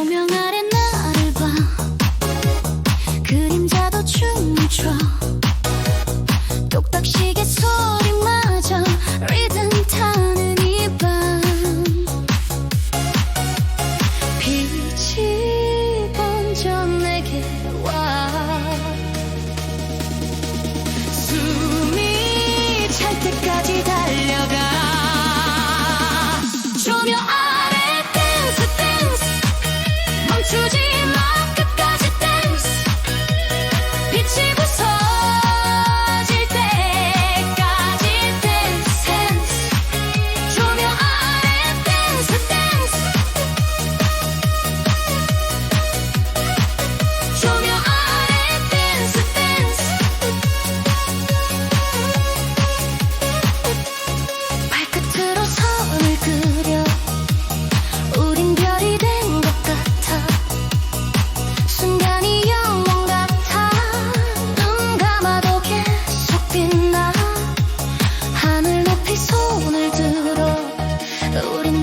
조명 아래 나를 봐. 그림자도 춤춰. 똑딱 시계 소리마저 리듬 타는 이 밤. 빛이 번져 내게 와. 숨이 찰 때까지 달려가. 조명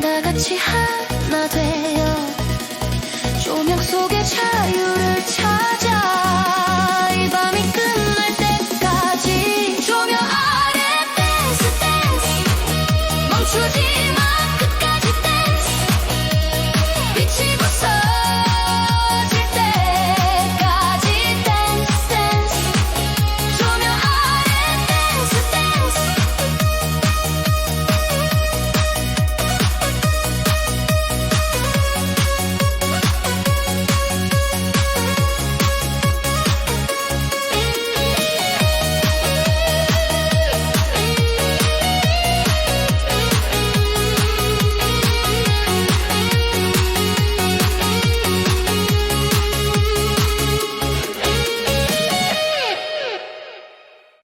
다 같이 하나 되어 조명 속의 자유를 찾아 이 밤이 끝날 때까지 조명 아래 댄스 댄스. 멈추지